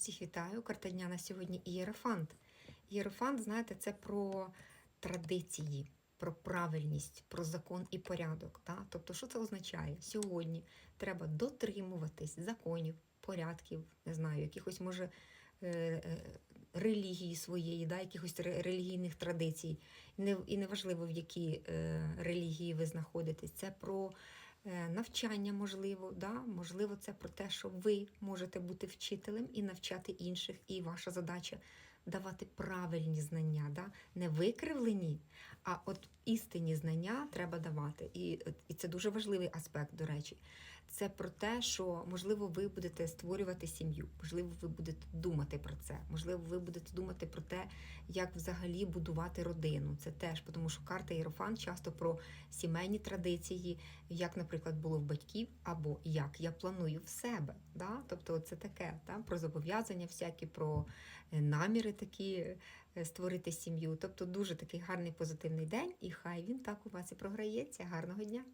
Всіх вітаю. Карта дня на сьогодні Ієрофант. Ієрофант, знаєте, це про традиції, про правильність, про закон і порядок. Да? Тобто, що це означає? Сьогодні треба дотримуватись законів, порядків, не знаю, якихось може е, е, релігії своєї, да? якихось ре- релігійних традицій. І неважливо, в якій е, релігії ви знаходитесь. Це про навчання, можливо, да? можливо, це про те, що ви можете бути вчителем і навчати інших, і ваша задача давати правильні знання, да? не викривлені, а от істинні знання треба давати. І, і це дуже важливий аспект, до речі. Це про те, що можливо ви будете створювати сім'ю, можливо, ви будете думати про це, можливо, ви будете думати про те, як взагалі будувати родину. Це теж, тому що карта Єрофан часто про сімейні традиції, як, наприклад, було в батьків, або як я планую в себе. Да? Тобто, це таке да? про зобов'язання, всякі, про е, наміри такі створити сім'ю. Тобто, дуже такий гарний позитивний день, і хай він так у вас і програється. Гарного дня!